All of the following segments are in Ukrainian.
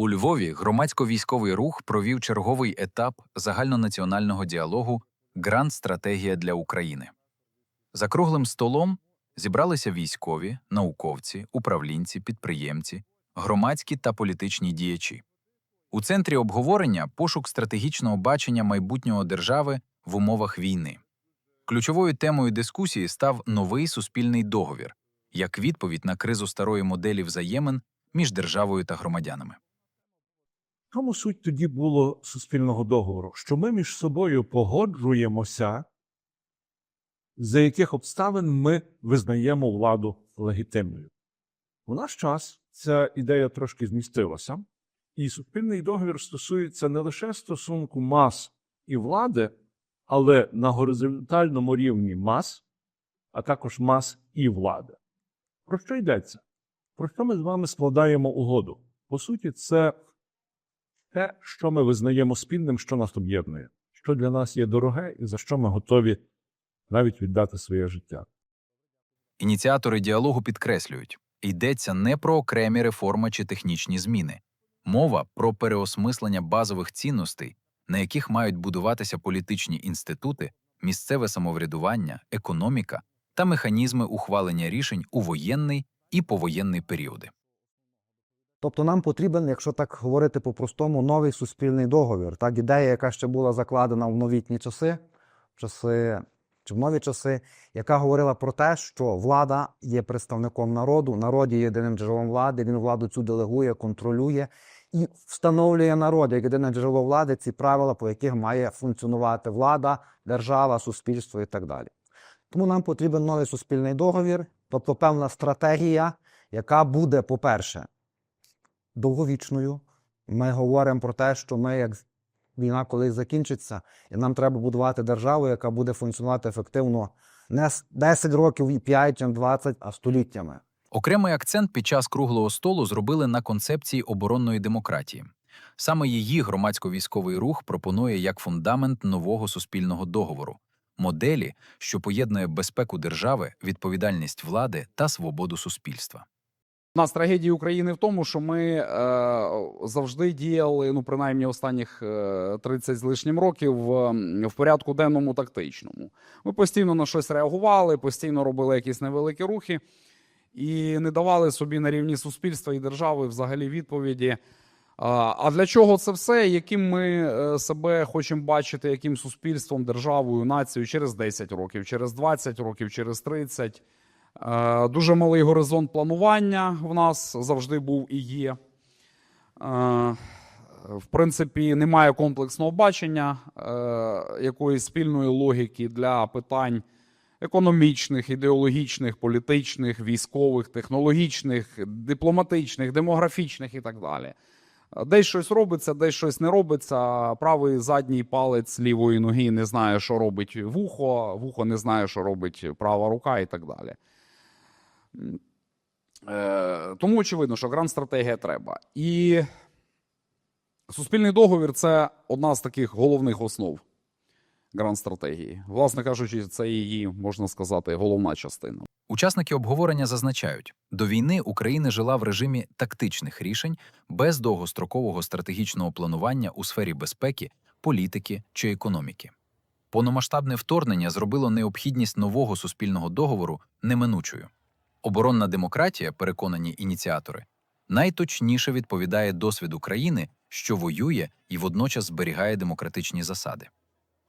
У Львові громадсько-військовий рух провів черговий етап загальнонаціонального діалогу Гранд Стратегія для України. За круглим столом зібралися військові, науковці, управлінці, підприємці, громадські та політичні діячі. У центрі обговорення пошук стратегічного бачення майбутнього держави в умовах війни. Ключовою темою дискусії став новий суспільний договір як відповідь на кризу старої моделі взаємин між державою та громадянами. В Тому суть тоді було суспільного договору, що ми між собою погоджуємося, за яких обставин ми визнаємо владу легітимною. У наш час ця ідея трошки змістилася, і суспільний договір стосується не лише стосунку мас і влади, але на горизонтальному рівні мас, а також мас і влади. Про що йдеться? Про що ми з вами складаємо угоду? По суті, це те, що ми визнаємо спільним, що нас об'єднує, що для нас є дороге і за що ми готові навіть віддати своє життя. Ініціатори діалогу підкреслюють, йдеться не про окремі реформи чи технічні зміни. Мова про переосмислення базових цінностей, на яких мають будуватися політичні інститути, місцеве самоврядування, економіка та механізми ухвалення рішень у воєнний і повоєнний періоди. Тобто нам потрібен, якщо так говорити по-простому, новий суспільний договір. Так, ідея, яка ще була закладена в новітні часи, часи чи в нові часи, яка говорила про те, що влада є представником народу, народ є єдиним джерелом влади, він владу цю делегує, контролює і встановлює народ як єдине джерело влади ці правила, по яких має функціонувати влада, держава, суспільство і так далі. Тому нам потрібен новий суспільний договір, тобто певна стратегія, яка буде, по-перше, довговічною. Ми говоримо про те, що ми, як війна колись закінчиться, і нам треба будувати державу, яка буде функціонувати ефективно не с- 10 років і 5, чи 20, а століттями. Окремий акцент під час круглого столу зробили на концепції оборонної демократії. Саме її громадсько-військовий рух пропонує як фундамент нового суспільного договору, моделі, що поєднує безпеку держави, відповідальність влади та свободу суспільства. У нас трагедія України в тому, що ми е, завжди діяли, ну принаймні останніх е, 30 з лишнім років в, в порядку денному тактичному. Ми постійно на щось реагували, постійно робили якісь невеликі рухи і не давали собі на рівні суспільства і держави взагалі відповіді. А а для чого це все? Яким ми е, себе хочемо бачити, яким суспільством, державою, нацією через 10 років, через 20 років, через 30? Е, Дуже малий горизонт планування в нас завжди був і є. Е, В принципі, немає комплексного бачення е, якоїсь спільної логіки для питань економічних, ідеологічних, політичних, військових, технологічних, дипломатичних, демографічних і так далі. Десь щось робиться, десь щось не робиться. Правий задній палець лівої ноги не знає, що робить вухо, вухо не знає, що робить права рука і так далі. Е, Тому очевидно, що гранд стратегія треба. І суспільний договір це одна з таких головних основ гранд стратегії. Власне кажучи, це її, можна сказати, головна частина. Учасники обговорення зазначають, до війни Україна жила в режимі тактичних рішень без довгострокового стратегічного планування у сфері безпеки, політики чи економіки. Повномасштабне вторгнення зробило необхідність нового суспільного договору неминучою. Оборонна демократія, переконані ініціатори, найточніше відповідає досвіду країни, що воює і водночас зберігає демократичні засади.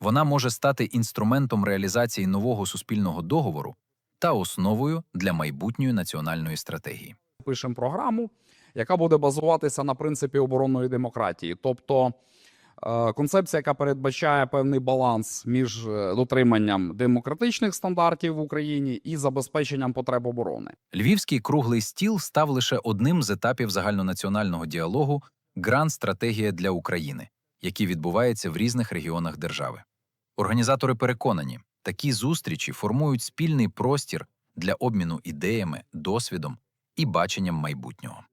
Вона може стати інструментом реалізації нового суспільного договору та основою для майбутньої національної стратегії. Пишемо програму, яка буде базуватися на принципі оборонної демократії. Тобто концепція, яка передбачає певний баланс між е, дотриманням демократичних стандартів в Україні і забезпеченням потреб оборони. Львівський круглий стіл став лише одним з етапів загальнонаціонального діалогу Гранд Стратегія для України, який відбувається в різних регіонах держави. Організатори переконані, такі зустрічі формують спільний простір для обміну ідеями, досвідом і баченням майбутнього.